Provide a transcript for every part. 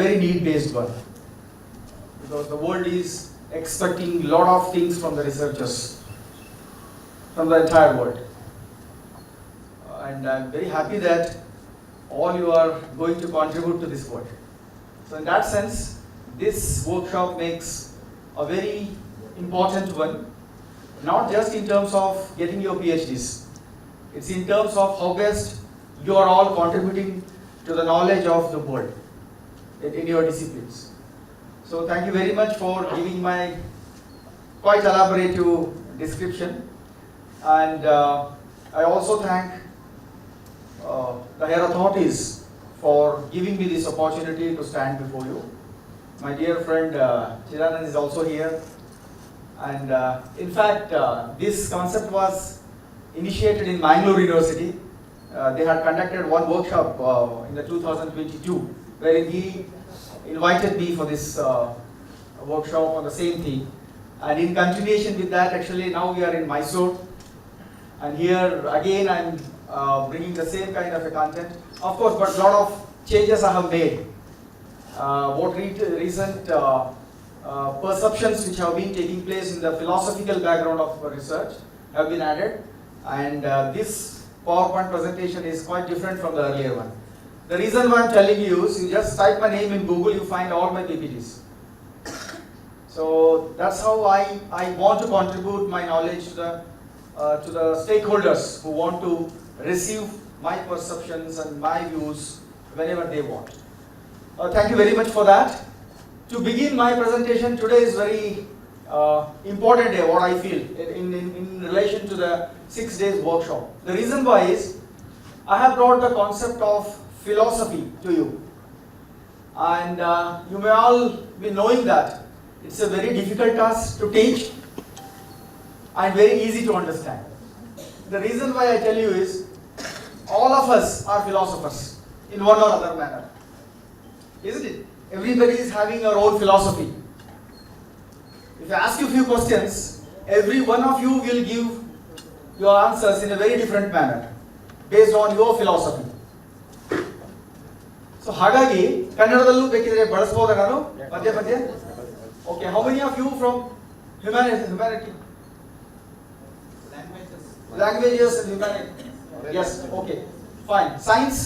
very need-based one. Because the world is expecting a lot of things from the researchers, from the entire world. Uh, And I'm very happy that all you are going to contribute to this work. So in that sense, this workshop makes a very important one, not just in terms of getting your PhDs. It's in terms of how best you are all contributing to the knowledge of the world in, your disciplines. So thank you very much for giving my quite elaborative description. And uh, I also thank uh, the higher authorities for giving me this opportunity to stand before you. My dear friend uh, Chiranand is also here. And uh, in fact, uh, this concept was initiated in Mangalore University. Uh, they had conducted one workshop uh, in the 2022 wherein he invited me for this uh, workshop on the same theme. And in continuation with that, actually now we are in Mysore. And here again, I'm uh, bringing the same kind of a content. Of course, but a lot of changes I have made. Uh, what re- recent uh, uh, perceptions which have been taking place in the philosophical background of research have been added. And uh, this PowerPoint presentation is quite different from the earlier one. The reason why I'm telling you is you just type my name in Google, you find all my PPTs. So that's how I, I want to contribute my knowledge to the, uh, to the stakeholders who want to receive my perceptions and my views whenever they want. Uh, thank you very much for that. To begin my presentation, today is very uh, important day, what I feel, in, in, in relation to the six days workshop. The reason why is, I have brought the concept of philosophy to you. And uh, you may all be knowing that it's a very difficult task to teach and very easy to understand. The reason why I tell you is, all of us are philosophers in one or other manner. Isn't it? Everybody is having our own philosophy. If I ask you a few questions, every one of you will give your answers in a very different manner based on your philosophy. So ಹಾಗಾಗಿ ಕನ್ನಡದಲ್ಲೂ ಬೇಕಿದ್ರೆ ಬಳಸ್ಬೋದಾ ನಾನು ಮಧ್ಯ ಮಧ್ಯ okay how many of you from humanity humanity languages and humanities okay fine science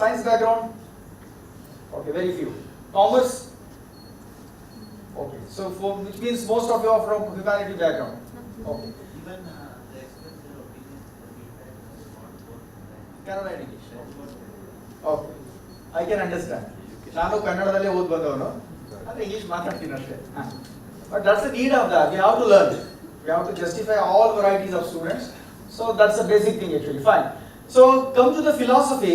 science background okay very few commerce Okay, so for, which means most of you are from humanity background. Okay. Even uh, the express their opinion that we had was not for Kannada education. Okay. I can understand. ನಾನು ಕನ್ನಡದಲ್ಲೇ ಓದ್ ಬಂದವನು ಅಂದ್ರೆ English ಮಾತಾಡ್ತೀನಿ ಅಷ್ಟೇ but that's the need of that we have to learn we have to justify all varieties of students so that's a basic thing actually fine so come to the philosophy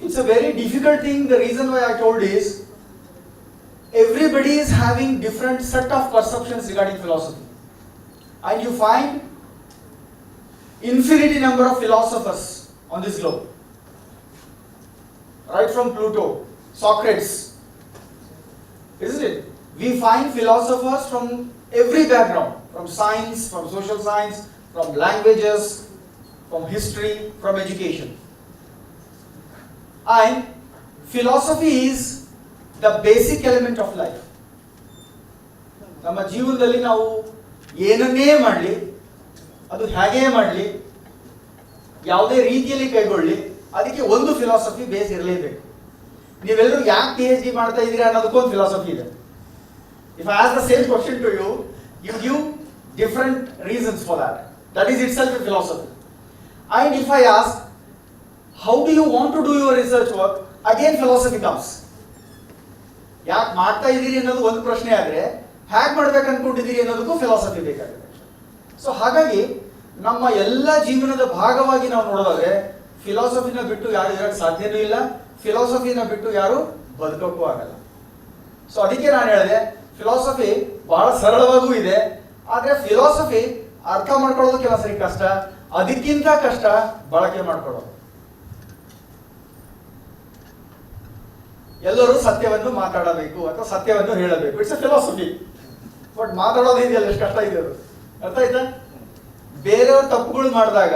it's a very difficult thing the reason why I told is everybody is having different set of perceptions regarding philosophy and you find infinity number of philosophers on this globe right from pluto socrates isn't it we find philosophers from every background from science from social science from languages from history from education and philosophy is the basic element of life ನಮ್ಮ ಜೀವನದಲ್ಲಿ ನಾವು ಏನನ್ನೇ ಮಾಡಲಿ ಅದು ಹೇಗೇ ಮಾಡಲಿ ಯಾವುದೇ ರೀತಿಯಲ್ಲಿ ಕೈಗೊಳ್ಳಿ, ಅದಕ್ಕೆ ಒಂದು ಫಿಲಾಸಫಿ ಬೇಸ್ ಇರಲೇಬೇಕು. ನೀವೆಲ್ಲರೂ ಯಾಕೆ ಪಿ ಎಚ್ ಡಿ ಮಾಡ್ತಾ ಇದ್ದೀರಾ ಅನ್ನೋದಕ್ಕೊಂದು ಫಿಲಾಸಫಿ ಇದೆ. If I ask the same question to you you give different reasons for that that is itself philosophy and if I ask how do you want to do your research work again philosophy comes ಯಾಕೆ ಮಾಡ್ತಾ ಇದ್ದೀರಿ ಅನ್ನೋದು ಒಂದು ಪ್ರಶ್ನೆ ಆದರೆ hack ಮಾಡ್ಬೇಕು ಅನ್ಕೊಂಡಿದ್ದೀರಿ ಅನ್ನೋದಕ್ಕೂ philosophy ಬೇಕಾಗುತ್ತೆ. So ಹಾಗಾಗಿ ನಮ್ಮ ಎಲ್ಲ ಜೀವನದ ಭಾಗವಾಗಿ ನಾವು ನೋಡೋದಾದ್ರೆ ಫಿಲಾಸಫಿನ ಬಿಟ್ಟು ಯಾರು ಇರಕ್ಕೆ ಸಾಧ್ಯನೂ ಇಲ್ಲ ಫಿಲಾಸಫಿನ ಬಿಟ್ಟು ಯಾರು ಬದುಕೋಕ್ಕೂ ಆಗಲ್ಲ. ಸೊ ಅದಕ್ಕೆ ನಾನು ಹೇಳಿದೆ ಫಿಲಾಸಫಿ ಬಹಳ ಸರಳವಾಗೂ ಇದೆ, ಆದರೆ ಫಿಲಾಸಫಿ ಅರ್ಥ ಮಾಡ್ಕೊಳ್ಳೋದು ಕೆಲವು ಸರಿ ಕಷ್ಟ, ಅದಕ್ಕಿಂತ ಕಷ್ಟ ಬಳಕೆ ಮಾಡ್ಕೊಳ್ಳೋದು. ಎಲ್ಲರೂ ಸತ್ಯವನ್ನು ಮಾತಾಡಬೇಕು ಅಥವಾ ಸತ್ಯವನ್ನು ಹೇಳಬೇಕು. ಇಟ್ಸ್ ಅ ಫಿಲಾಸಫಿ ಬಟ್ ಮಾತಾಡೋದು ಇದೆಯಲ್ಲ ಎಷ್ಟು ಕಷ್ಟ ಇದೆ ಅದು. ಅರ್ಥ ಆಯ್ತಾ? ಬೇರೆಯವ್ರ ತಪ್ಪುಗಳು ಮಾಡಿದಾಗ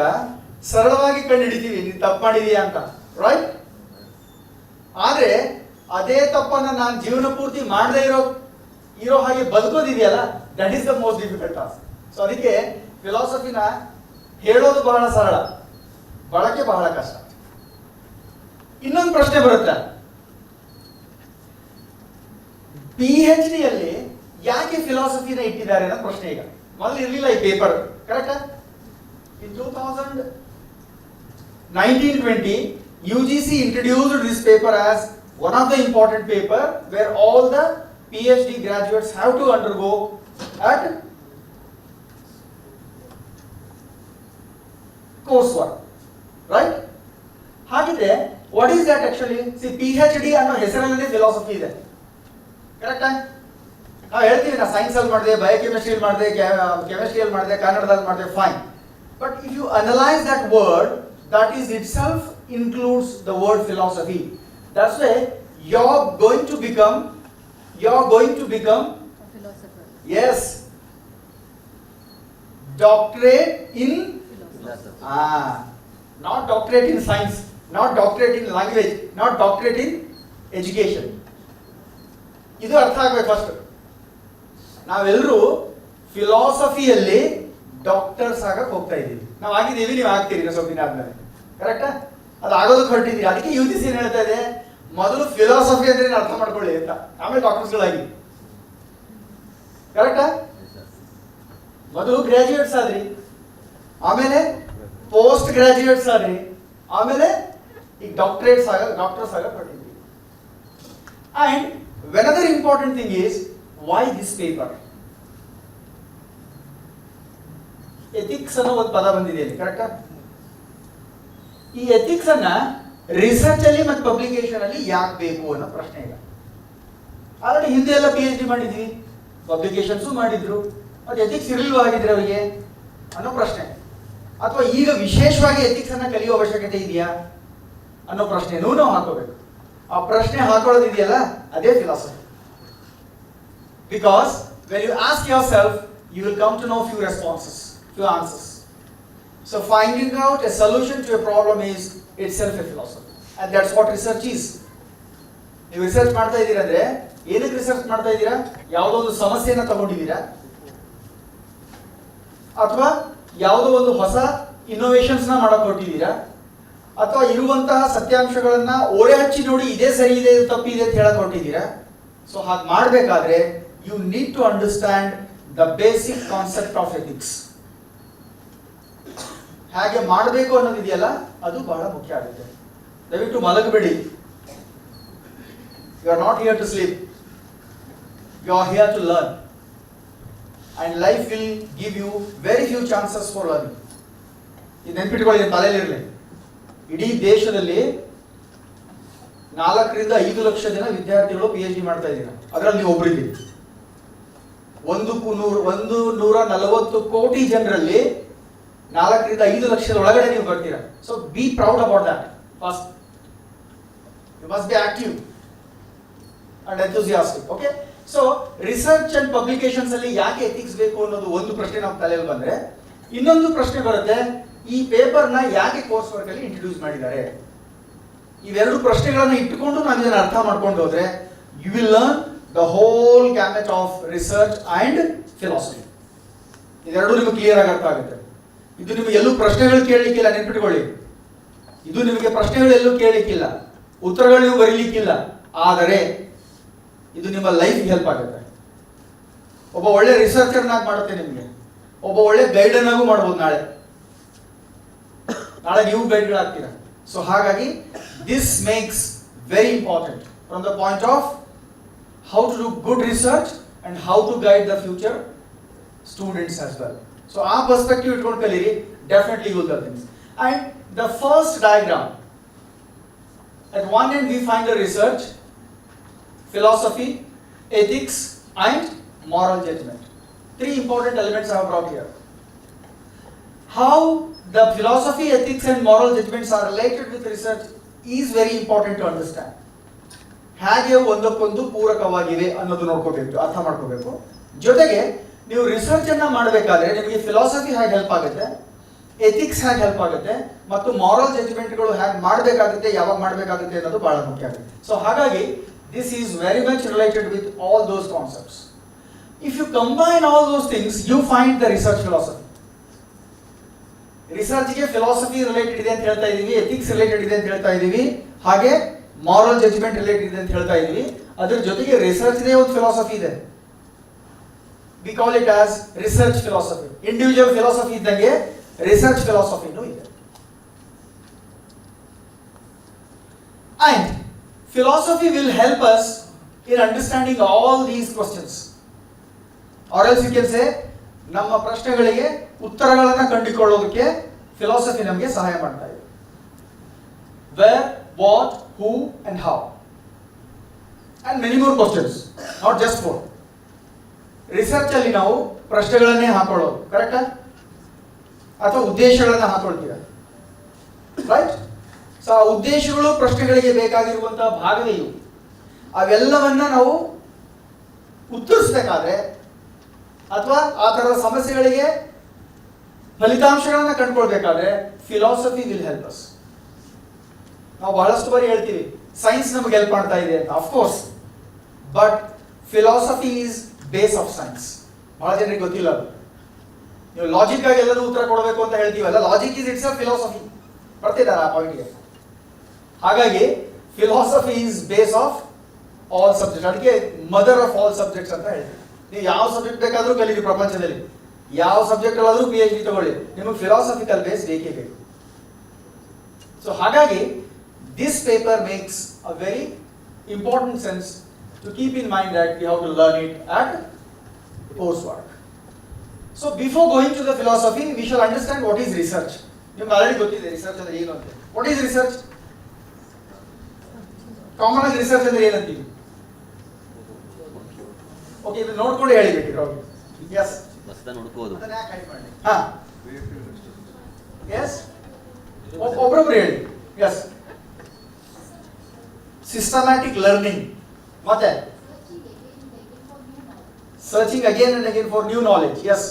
ಸರಳವಾಗಿ ಕಂಡು ಹಿಡಿತೀವಿ ನೀನು ತಪ್ಪು ಮಾಡಿದೀಯಾ ಅಂತ ರೈಟ್ ಆದ್ರೆ ಅದೇ ತಪ್ಪನ್ನ ನಾನು ಜೀವನ ಪೂರ್ತಿ ಮಾಡದೇ ಇರೋ ಇರೋ ಹಾಗೆ ಬದುಕೋದಿದೆಯಲ್ಲ that is the most difficult task so ಅದಕ್ಕೆ ಫಿಲಾಸಫಿನ ಹೇಳೋದು ಬಹಳ ಸರಳ, ಬಳಕೆ ಬಹಳ ಕಷ್ಟ. ಇನ್ನೊಂದು ಪ್ರಶ್ನೆ ಬರುತ್ತೆ. ಪಿ ಎಚ್ ಡಿಯಲ್ಲಿ ಯಾಕೆ ಫಿಲಾಸಫಿನ ಇಟ್ಟಿದ್ದಾರೆ ಅನ್ನೋ ಪ್ರಶ್ನೆ ಈಗ. ಮೊದಲು ಇರಲಿಲ್ಲ ಈ ಪೇಪರ್ ಕರೆಕ್ಟಾ introduced this paper as one of the important paper where all the P H D graduates have to undergo at course work right ಹಾಗಿದ್ರೆ what is that actually C P H D ಅನ್ನೋ ಹೆಸರಿನಲ್ಲಿ philosophy ಇದೆ. ಕರೆಕ್ಟಾ ನಾವು ಹೇಳ್ತೀವಿ, ನಾ ಸೈನ್ಸಲ್ಲಿ ಮಾಡಿದೆ ಬಯೋಕೆಮಿಸ್ಟ್ರಿಯಲ್ಲಿ ಮಾಡಿದೆ ಕೆಮಿಸ್ಟ್ರಿಯಲ್ಲಿ ಮಾಡಿದೆ ಕನ್ನಡದಲ್ಲಿ ಮಾಡಿದೆ fine But if you analyse that word that is itself includes the word philosophy that's way you are going to become you are going to become A philosopher. As doctorate in Philosopher. Ah, not doctorate in science, not doctorate in language, not doctorate in education. ಇದು ಅರ್ಥ ಆಗ್ಬೇಕು first ನಾವೆಲ್ಲರೂ ಫಿಲಾಸಫಿಯಲ್ಲಿ doctors ಆಗಕ್ಕೆ ಹೋಗ್ತಾ ಇದ್ದೀವಿ. ನಾವು ಆಗಿದ್ದೀವಿ, ನೀವು ಆಗ್ತೀರಿ ಇನ್ನೂ ಸ್ವಲ್ಪ ದಿನ ಆದ್ಮೇಲೆ. ಕರೆಕ್ಟಾ ಅದು ಆಗೋದಕ್ಕೆ ಹೊರಟಿದ್ದೀರಿ. ಅದಕ್ಕೆ ಯು ಜಿ ಸಿ ಏನು ಹೇಳ್ತಾ ಇದೆ? ಮೊದಲು ಫಿಲಾಸಫಿ ಅಂದ್ರೆ ಅರ್ಥ ಮಾಡ್ಕೊಳ್ಳಿ ಅಂತ. ಆಮೇಲೆ ಡಾಕ್ಟರ್ಸ್ಗಳಾಗಿ ಕರೆಕ್ಟಾ ಮೊದಲು ಗ್ರಾಜುಯೇಟ್ಸ್ ಆದ್ರಿ. ಆಮೇಲೆ ಪೋಸ್ಟ್ ಗ್ರಾಜುಯೇಟ್ಸ್ ಆದ್ರಿ. ಆಮೇಲೆ ಈಗ ಡಾಕ್ಟರೇಟ್ಸ್ ಆಗ ಡಾಕ್ಟರ್ಸ್ ಆಗ ಪಟ್ಟಿದ್ವಿ and another important thing is why this paper ethics ಅನ್ನೋ ಒಂದು ಪದ ಬಂದಿದೆ ಕರೆಕ್ಟ್ ಈ ಎಥಿಕ್ಸ್ ಅನ್ನ ರಿಸರ್ಚ್ ಅಲ್ಲಿ ಮತ್ತು ಪಬ್ಲಿಕೇಶನ್ ಅಲ್ಲಿ ಯಾಕೆ ಬೇಕು ಅನ್ನೋ ಪ್ರಶ್ನೆ ಇಲ್ಲ ಆಲ್ರೆಡಿ ಹಿಂದೆ ಎಲ್ಲ ಪಿ ಎಚ್ ಡಿ ಮಾಡಿದ್ವಿ ಪಬ್ಲಿಕೇಶನ್ಸು ಮಾಡಿದ್ರು, ಮತ್ತೆ ಎಥಿಕ್ಸ್ ಇರಲಿಲ್ವ ಆಗಿದ್ರೆ ಅವರಿಗೆ ಅನ್ನೋ ಪ್ರಶ್ನೆ. ಅಥವಾ ಈಗ ವಿಶೇಷವಾಗಿ ಎಥಿಕ್ಸ್ ಅನ್ನ ಕಲಿಯುವ ಅವಶ್ಯಕತೆ ಇದೆಯಾ ಅನ್ನೋ ಪ್ರಶ್ನೆನೂ ನಾವು ಹಾಕೋಬೇಕು. ಆ ಪ್ರಶ್ನೆ ಹಾಕೊಳ್ಳೋದಿದೆಯಲ್ಲ ಅದೇ philosophy because when you ask yourself you will come to know few responses few answers so finding out a solution to a problem is it a philosophy. And that's what research is ನೀವು research ಮಾಡ್ತಾ ಇದ್ದೀರಾ ಅಂದ್ರೆ, ಏನಕ್ಕೆ research ಮಾಡ್ತಾ ಇದ್ದೀರಾ? ಯಾವುದೋ ಒಂದು ಸಮಸ್ಯೆನ ತಗೊಂಡಿದ್ದೀರಾ? ಅಥವಾ ಯಾವುದೋ ಒಂದು ಹೊಸ ಇನ್ನೋವೇಷನ್ಸ್ನ ಮಾಡಕ್ ಹೊರಟಿದ್ದೀರಾ? ಅಥವಾ ಇರುವಂತಹ ಸತ್ಯಾಂಶಗಳನ್ನ ಓರೆ ಹಚ್ಚಿ ನೋಡಿ ಇದೇ ಸರಿ ಇದೆ ತಪ್ಪಿದೆ ಅಂತ ಹೇಳಕ್ ಹೊರಟಿದ್ದೀರಾ? ಸೊ ಹಾಗೆ ಮಾಡಬೇಕಾದ್ರೆ you need to understand the basic concept of ethics ಹಾಗೆ ಮಾಡಬೇಕು ಅನ್ನೋದಿದೆಯಲ್ಲ, ಅದು ಬಹಳ ಮುಖ್ಯ ಆಗುತ್ತೆ. ದಯವಿಟ್ಟು ಮಲಗಬೇಡಿ. You are not here to sleep you are here to learn and life will give you very few chances for learning ಇದು ನೆನ್ಪಿಟ್ಕೊಳ್ಳಿ ತಲೆಯಲ್ಲಿರಲಿ ಇಡೀ ದೇಶದಲ್ಲಿ ನಾಲ್ಕರಿಂದ ಐದು ಲಕ್ಷ ಜನ ವಿದ್ಯಾರ್ಥಿಗಳು ಪಿ ಎಚ್ ಡಿ ಮಾಡ್ತಾ ಇದ್ದೀರಾ? ಅದರಲ್ಲಿ ನೀವು ಒಬ್ಬರಿದ್ದೀರಿ ಒಂದು ನೂರು, ಒಂದು ನೂರ ನಲವತ್ತು ಕೋಟಿ ಜನರಲ್ಲಿ ನಾಲ್ಕರಿಂದ ಐದು ಲಕ್ಷದ ಒಳಗಡೆ ನೀವು ಬರ್ತೀರಾ. So be proud about that first you must be active and enthusiastic okay so research and publications ಅಲ್ಲಿ ಯಾಕೆ ಎಥಿಕ್ಸ್ ಬೇಕು ಅನ್ನೋದು ಒಂದು ಪ್ರಶ್ನೆ ನಮ್ಮ ತಲೆಯಲ್ಲಿ ಬಂದ್ರೆ, ಇನ್ನೊಂದು ಪ್ರಶ್ನೆ ಬರುತ್ತೆ, ಈ ಪೇಪರ್ನ ಯಾಕೆ ಕೋರ್ಸ್ ವರ್ಕ್ ಅಲ್ಲಿ ಇಂಟ್ರೊಡ್ಯೂಸ್ ಮಾಡಿದ್ದಾರೆ? ಇವೆರಡು ಪ್ರಶ್ನೆಗಳನ್ನು ಇಟ್ಟುಕೊಂಡು ನಾವು ಇದನ್ನು ಅರ್ಥ ಮಾಡ್ಕೊಂಡು ಹೋದ್ರೆ you will learn the whole gamut of research and philosophy ಇದೆರಡೂ ನಿಮಗೆ ಕ್ಲಿಯರ್ ಆಗಿ ಅರ್ಥ ಆಗುತ್ತೆ. ಇದು ನಿಮಗೆ ಎಲ್ಲೂ ಪ್ರಶ್ನೆಗಳು ಕೇಳಲಿಕ್ಕಿಲ್ಲ, ನೆನ್ಪಿಟ್ಕೊಳ್ಳಿ. ಇದು ನಿಮಗೆ ಪ್ರಶ್ನೆಗಳು ಎಲ್ಲೂ ಕೇಳಲಿಕ್ಕಿಲ್ಲ. ಉತ್ತರಗಳು ನೀವು ಬರೀಲಿಕ್ಕಿಲ್ಲ. ಆದರೆ ಇದು ನಿಮ್ಮ ಲೈಫ್ ಹೆಲ್ಪ್ ಆಗುತ್ತೆ. ಒಬ್ಬ ಒಳ್ಳೆ ರಿಸರ್ಚರ್ನಾಗಿ ಮಾಡುತ್ತೆ ನಿಮಗೆ. ಒಬ್ಬ ಒಳ್ಳೆ ಗೈಡನ್ನಾಗೂ ಮಾಡ್ಬೋದು ನಾಳೆ. ನಾಳೆ ನೀವು ಗೈಡ್ಗಳಾಗ್ತೀರಾ ಸೊ ಹಾಗಾಗಿ this makes very important from the point of how to do good research and how to guide the future students as well so ಆ perspective ಇಟ್ಕೊಂಡು ಕಲೀರಿ definitely you'll the things. And the first diagram, at one end we find the research philosophy ethics and moral judgment three important elements i have brought here how the philosophy ethics and moral judgments are related with research is very important to understand ಹೇಗೆ ಒಂದಕ್ಕೊಂದು ಪೂರಕವಾಗಿವೆ ಅನ್ನೋದು ನೋಡ್ಕೋಬೇಕು ಅರ್ಥ ಮಾಡ್ಕೋಬೇಕು ಜೊತೆಗೆ ನೀವು research ಅನ್ನ ಮಾಡಬೇಕಾದ್ರೆ ನಿಮಗೆ ಫಿಲಾಸಫಿ ಹೇಗೆ ಹೆಲ್ಪ್ ಆಗುತ್ತೆ ಎಥಿಕ್ಸ್ ಹೇಗೆ ಹೆಲ್ಪ್ ಆಗುತ್ತೆ, ಮತ್ತು ಮಾರಲ್ ಜಡ್ಜ್ಮೆಂಟ್ಗಳು ಹೇಗೆ ಮಾಡಬೇಕಾಗುತ್ತೆ, ಯಾವಾಗ ಮಾಡಬೇಕಾಗುತ್ತೆ ಅನ್ನೋದು ಬಹಳ ಮುಖ್ಯ ಆಗುತ್ತೆ. ಸೊ ಹಾಗಾಗಿ this is very much related with all those concepts if you combine all those things you find the research philosophy ರಿಸರ್ಚ್ಗೆ philosophy related ಇದೆ ಅಂತ ಹೇಳ್ತಾ ಇದೀವಿ ಎಥಿಕ್ಸ್ ರಿಲೇಟೆಡ್ ಇದೆ ಅಂತ ಹೇಳ್ತಾ ಇದೀವಿ, ಹಾಗೆ ಮಾರಲ್ ಜಜ್ಮೆಂಟ್ ರಿಲೇಟೆಡ್ ಇದೆ ಅಂತ ಹೇಳ್ತಾ ಇದೀವಿ, ಅದ್ರ ಜೊತೆಗೆ ರಿಸರ್ಚ್ದೇ ಒಂದು ಫಿಲಾಸಫಿ ಇದೆ. We call it as research philosophy individual philosophy ಇದ್ದಂಗೆ ರಿಸರ್ಚ್ ಫಿಲಾಸಫಿನೂ ಇದೆ and philosophy will help us in understanding all these questions are else you can say ನಮ್ಮ ಪ್ರಶ್ನೆಗಳಿಗೆ ಉತ್ತರಗಳನ್ನು ಕಂಡುಕೊಳ್ಳೋದಕ್ಕೆ ಫಿಲಾಸಫಿ ನಮಗೆ ಸಹಾಯ ಮಾಡ್ತಾ ಇದೆ. Where what who and how and many more questions not just for research ಅಲ್ಲಿ ನಾವು ಪ್ರಶ್ನೆಗಳನ್ನೇ ಹಾಕೊಳ್ಳೋದು ಕರೆಕ್ಟಾ ಅಥವಾ ಉದ್ದೇಶಗಳನ್ನ ಹಾಕೊಳ್ತೀರ? ರೈಟ್ ಸೊ ಆ ಉದ್ದೇಶಗಳು ಪ್ರಶ್ನೆಗಳಿಗೆ ಬೇಕಾಗಿರುವಂತಹ ಭಾಗವೇ ಇವು. ಅವೆಲ್ಲವನ್ನ ನಾವು ಉತ್ತರಿಸಬೇಕಾದ್ರೆ ಅಥವಾ ಆ ಥರದ ಸಮಸ್ಯೆಗಳಿಗೆ ಫಲಿತಾಂಶಗಳನ್ನ ಕಂಡುಕೊಳ್ಬೇಕಾದ್ರೆ ಫಿಲಾಸಫಿ ವಿಲ್ ಹೆಲ್ಪ್ ಅಸ್ ನಾವು ಬಹಳಷ್ಟು ಬಾರಿ ಹೇಳ್ತೀವಿ ಸೈನ್ಸ್ ನಮಗೆ ಹೆಲ್ಪ್ ಮಾಡ್ತಾ ಇದೆ ಅಂತ of course but philosophy is base of science ಬಹಳ ಜನರಿಗೆ ಗೊತ್ತಿಲ್ಲ ಅದು. ನೀವು ಲಾಜಿಕ್ ಆಗಿ ಎಲ್ಲರೂ ಉತ್ತರ ಕೊಡಬೇಕು ಅಂತ ಹೇಳ್ತೀವಲ್ಲ logic is it's a philosophy ಬರ್ತಿದ್ದಾರೆ ಆ ಪಾಯಿಂಟ್ಗೆ ಹಾಗಾಗಿ philosophy is base of all subject ಅದಕ್ಕೆ ಮದರ್ ಆಫ್ ಆಲ್ ಸಬ್ಜೆಕ್ಟ್ಸ್ ಅಂತ ಹೇಳ್ತೀವಿ. ನೀವು ಯಾವ ಸಬ್ಜೆಕ್ಟ್ ಬೇಕಾದರೂ ಕಲೀರಿ ಪ್ರಪಂಚದಲ್ಲಿ. ಯಾವ ಸಬ್ಜೆಕ್ಟ್ ಪಿ ಎಚ್ ಡಿ ತಗೊಳ್ಳಿ. ನಿಮಗೆ ಫಿಲಾಸಫಿಕಲ್ ಬೇಸ್ ಬೇಕೇ ಬೇಕು. ಸೊ ಹಾಗಾಗಿ this paper makes a very important sense to keep in mind that we have to learn it at course work so before going to the philosophy we shall understand what is research ನಿಮ್ಗೆ already ಗೊತ್ತಿದೆ research ಅಂದ್ರೆ ಏನು ಅಂತ what is research common ಆಗಿ research ಅಂದ್ರೆ ಏನಂತೀವಿ okay ಇದು ನೋಡ್ಕೊಂಡು ಹೇಳಿಬಿಟ್ಟು ಎಸ್ ಹೊಸದನ್ನು ಹುಡುಕೋದು ಅದನ್ನ ಯಾಕೆ ಹೈಡ್ ಮಾಡಿ ಹಾ ಎಸ್ ಒಬ್ರೊಬ್ರು ಹೇಳಿ. ಎಸ್ ಸಿಸ್ಟಮ್ಯಾಟಿಕ್ ಲರ್ನಿಂಗ್ ಮತ್ತೆ searching again and again for new knowledge yes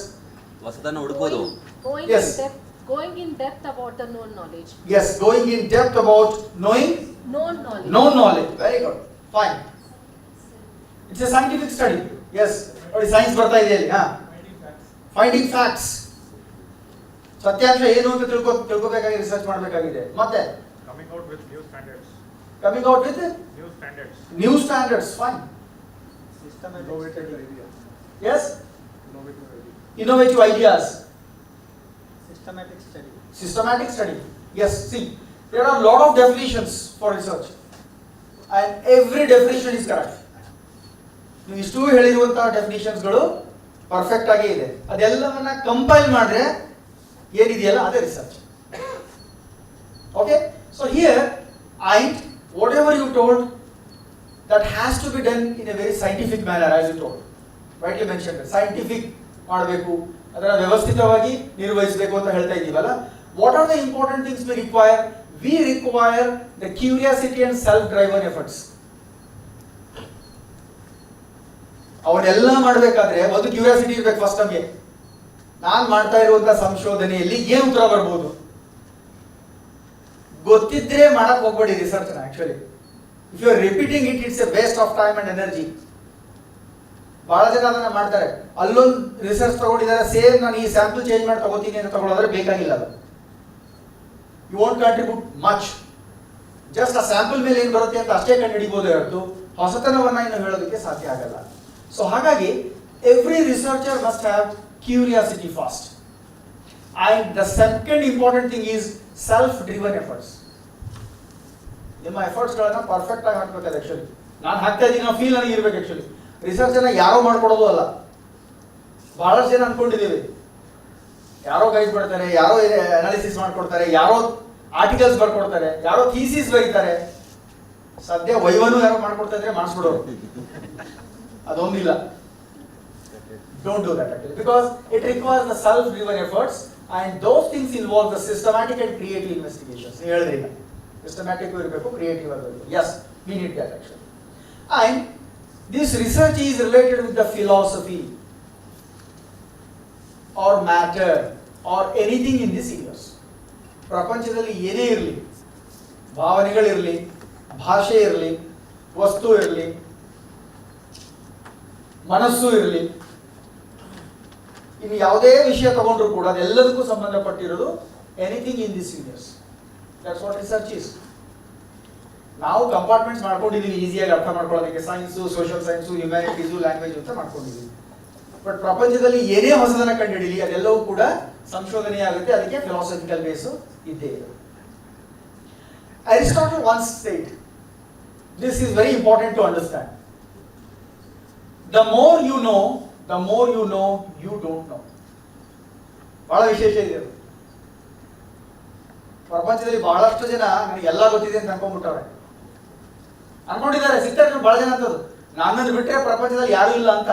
ಹೊಸದನ್ನು ಹುಡುಕೋದು Going Yes. in depth, going in depth about the known knowledge. Yes going in depth about knowing Known knowledge. Known knowledge very good fine it's a scientific study yes ನೋಡಿ science ಬರ್ತಾ ಇದೆ ಅಲ್ಲಿ ಹಾ. Finding facts ಸತ್ಯಾಂಶ ಏನು ಅಂತ ತಿಳ್ಕೊ ತಿಳ್ಕೊಬೇಕಾಗಿ research ಮಾಡಬೇಕಾಗಿದೆ. ಮತ್ತೆ? Coming out with new standards. Coming with it? New standards. new standards fine fine Innovative ideas. Yes? Innovative ideas. innovative ideas Systematic study. systematic study yes see there are a lot of definitions for research and every definition is correct ನೀವು ಇಷ್ಟು ಹೇಳಿರುವಂತಹ ಡೆಫಿನಿಷನ್ಸ್ಗಳು perfect ಆಗೇ ಇದೆ ಅದೆಲ್ಲವನ್ನ compile ಮಾಡಿದ್ರೆ ಏನಿದೆಯಲ್ಲ ಅದೇ research okay so here I whatever you that that has to done done in a scientific scientific as you told. Rightly mentioned, scientific ಮಾಡಬೇಕು ಅದನ್ನು ವ್ಯವಸ್ಥಿತವಾಗಿ ನಿರ್ವಹಿಸಬೇಕು ಅಂತ ಹೇಳ್ತಾ ಇದ್ದೀವಲ್ಲ? What are the important things we require we require the curiosity and self driven efforts ಅವನ್ನೆಲ್ಲ ಮಾಡಬೇಕಾದ್ರೆ ಒಂದು curiosity ಇರ್ಬೇಕು ಫಸ್ಟ್ ನಮಗೆ. ನಾನು ಮಾಡ್ತಾ ಇರುವಂತಹ ಸಂಶೋಧನೆಯಲ್ಲಿ ಏನು ಉತ್ತರ ಬರ್ಬೋದು? ಗೊತ್ತಿದ್ರೆ ಮಾಡಕ್ ಹೋಗ್ಬೇಡಿ research actually if you are repeating it it's a waste of time and energy ಬಹಳ ಜನ ಅದನ್ನ ಮಾಡ್ತಾರೆ. ಅಲ್ಲೊಂದು ರಿಸರ್ಚ್ ತಗೊಂಡಿದ್ದಾರೆ ಸೇಮ್ ನಾನು ಈ ಸ್ಯಾಂಪಲ್ ಚೇಂಜ್ ಮಾಡಿ ತಗೋತೀನಿ ಅಂತ ತಗೊಳ್ಳೋದ್ರೆ ಬೇಕಾಗಿಲ್ಲ ಅದು. You want contribute much just ಆ ಸ್ಯಾಂಪಲ್ ಮೇಲೆ ಏನು ಬರುತ್ತೆ ಅಂತ ಅಷ್ಟೇ ಕಂಡು ಹಿಡಿಬೋದೇ ಹೊರತು ಹೊಸತನವನ್ನ ಇನ್ನು ಹೇಳೋದಕ್ಕೆ ಸಾಧ್ಯ ಆಗಲ್ಲ. ಸೊ ಹಾಗಾಗಿ every researcher must have curiosity first I the second important thing is self driven efforts ನಿಮ್ಮ ಎಫರ್ಟ್ಸ್ಗಳನ್ನ ಪರ್ಫೆಕ್ಟ್ ಆಗಿ ಹಾಕ್ಬೇಕಾದ್ರೆ ಆ್ಯಕ್ಚುಲಿ ನಾನು ಹಾಕ್ತಾ ಇದ್ದೀನಿ ಫೀಲ್ ನನಗೆ ಇರ್ಬೇಕು ಆ್ಯಕ್ಚುಲಿ ರಿಸರ್ಚ್ ಅನ್ನ ಯಾರೋ ಮಾಡ್ಕೊಡೋದು ಅಲ್ಲ. ಬಹಳಷ್ಟು ಜನ ಅನ್ಕೊಂಡಿದ್ದೀವಿ. ಯಾರೋ ಗೈಡ್ ಮಾಡ್ತಾರೆ, ಯಾರೋ ಅನಾಲಿಸಿಸ್ ಮಾಡ್ಕೊಡ್ತಾರೆ, ಯಾರೋ ಆರ್ಟಿಕಲ್ಸ್ ಬರ್ಕೊಡ್ತಾರೆ, ಯಾರೋ ಥೀಸಿಸ್ ಬರೀತಾರೆ. ಸದ್ಯ ವೈವನು ಯಾರೋ ಮಾಡ್ಕೊಡ್ತಾ ಇದ್ರೆ ಮಾಡಿಸ್ಬಿಡೋರು. ಅದೊಂದಿಲ್ಲ. Don't do that because it requires the self self-driven efforts. And those things involve the systematic and creative investigations ನೀವು ಹೇಳಿದ್ರಿ ಈಗ systematic ಇರಬೇಕು creative ಆಗಬೇಕು yes we need that actually And this research is related with the philosophy or matter or anything in this universe. ಪ್ರಪಂಚದಲ್ಲಿ ಏನೇ ಇರಲಿ ಭಾವನೆಗಳಿರಲಿ ಭಾಷೆ ಇರಲಿ ವಸ್ತು ಇರಲಿ ಮನಸ್ಸು ಇರಲಿ ಇನ್ನು ಯಾವುದೇ ವಿಷಯ ತಗೊಂಡ್ರು ಕೂಡ ಅದೆಲ್ಲದಕ್ಕೂ ಸಂಬಂಧಪಟ್ಟಿರೋದು anything in this universe that's what research is ನಾವು ಕಂಪಾರ್ಟ್ಮೆಂಟ್ಸ್ ಮಾಡ್ಕೊಂಡಿದ್ದೀವಿ ಈಸಿಯಾಗಿ ಅರ್ಥ ಮಾಡ್ಕೊಳ್ಳೋದಕ್ಕೆ. Science social science humanities language ಅಂತ ಮಾಡ್ಕೊಂಡಿದ್ದೀವಿ ಬಟ್ ಪ್ರಪಂಚದಲ್ಲಿ ಏನೇ ಹೊಸದನ್ನು ಕಂಡುಹಿಡೀಲಿ, ಅದೆಲ್ಲವೂ ಕೂಡ ಸಂಶೋಧನೆ ಆಗುತ್ತೆ. ಅದಕ್ಕೆ ಫಿಲಾಸಫಿಕಲ್ ಬೇಸು ಇದ್ದೇ ಇದೆ. Aristotle once state this is very important to understand the more you know the more you know you don't know ಬಹಳ ವಿಶೇಷ ಇದೆ ಅದು. ಪ್ರಪಂಚದಲ್ಲಿ ಬಹಳಷ್ಟು ಜನ ನನಗೆ ಎಲ್ಲ ಗೊತ್ತಿದೆ ಅಂತ ಅನ್ಕೊಂಡ್ಬಿಟ್ಟವ್ರೆ. ಅನ್ಕೊಂಡಿದ್ದಾರೆ ಸಿಗ್ತಾರೆ ಬಹಳ ಜನ ಅಂತದ್ದು. ನನ್ನನ್ನು ಬಿಟ್ಟರೆ ಪ್ರಪಂಚದಲ್ಲಿ ಯಾರು ಇಲ್ಲ ಅಂತ.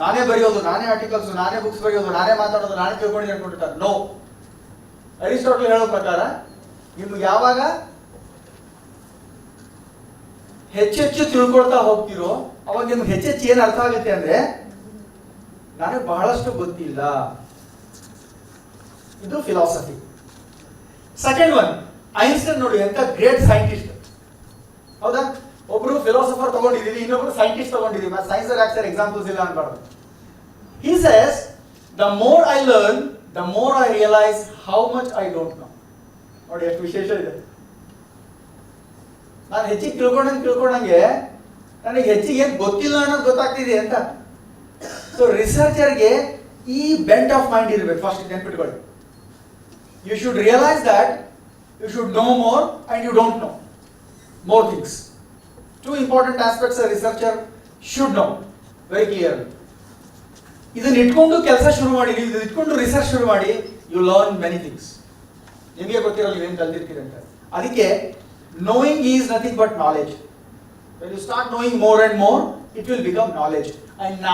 ನಾನೇ ಬರೆಯೋದು, ನಾನೇ ಆರ್ಟಿಕಲ್ಸ್ ನಾನೇ ಬುಕ್ಸ್ ಬರೆಯೋದು, ನಾನೇ ಮಾತಾಡೋದು, ನಾನೇ ತಿಳ್ಕೊಂಡು ಅನ್ಕೊಂಡಿರ್ತಾರೆ ನೋ ಅರಿಸ್ಟಾಟಲ್ ಹೇಳೋ ಪ್ರಕಾರ, ನಿಮ್ಗೆ ಯಾವಾಗ ಹೆಚ್ಚೆಚ್ಚು ತಿಳ್ಕೊಳ್ತಾ ಹೋಗ್ತಿರೋ, ಅವಾಗ ನಿಮ್ಗೆ ಹೆಚ್ಚೆಚ್ಚು ಏನು ಅರ್ಥ ಆಗುತ್ತೆ ಅಂದ್ರೆ, ನನಗೆ ಬಹಳಷ್ಟು ಗೊತ್ತಿಲ್ಲ. ಇದು ಫಿಲಾಸಫಿ ಸೆಕೆಂಡ್ ಒನ್ ಐನ್ಸ್ಟೈನ್ ನೋಡಿ ಎಂತ ಗ್ರೇಟ್ ಸೈಂಟಿಸ್ಟ್ ಹೌದಾ? ಒಬ್ರು ಫಿಲಾಸಫರ್ ತಗೊಂಡಿದೀವಿ, ಇನ್ನೊಬ್ರು ಸೈಂಟಿಸ್ಟ್ ತಗೊಂಡಿದ್ದೀವಿ ಸೈನ್ಸ್ ಆಕ್ಸರ್ ಎಕ್ಸಾಂಪಲ್ಸ್ ಇಲ್ಲ ಅನ್ಬಾರ್ದು. He says the more I learn the more I realise how much I don't know ನೋಡಿ, ಎಷ್ಟು ವಿಶೇಷ ಇದೆ. ನಾನು ಹೆಚ್ಚಿಗೆ ತಿಳ್ಕೊಂಡಂಗೆ ತಿಳ್ಕೊಂಡಂಗೆ ನನಗೆ ಹೆಚ್ಚಿಗೆ ಏನು ಗೊತ್ತಿಲ್ಲ ಅನ್ನೋದು ಗೊತ್ತಾಗ್ತಿದೆ ಅಂತ. ಸೊ ರಿಸರ್ಚರ್ಗೆ ಈ ಬೆಂಟ್ ಆಫ್ ಮೈಂಡ್ ಇರಬೇಕು ಫಸ್ಟ್ ನೆನ್ಪಿಟ್ಕೊಳ್ಳಿ. You should realise that you should know more and you don't know more things two important aspects researcher should know. Very clearly. ಇದನ್ನ ಇಟ್ಕೊಂಡು ಕೆಲಸ ಶುರು ಮಾಡಿ ನೀವು ಇದನ್ನ ಇಟ್ಕೊಂಡು ರಿಸರ್ಚ್ ಶುರು ಮಾಡಿ ಯು ಲರ್ನ್ ಮೆನಿ ಥಿಂಗ್ಸ್ ನಿಮಗೆ ಗೊತ್ತಿರಲ್ಲ ಏನು ಕಲ್ತಿರ್ತೀರಿ ಅಂತ. ಅದಕ್ಕೆ knowing is nothing but knowledge. When you start knowing more and more, it will become knowledge. And now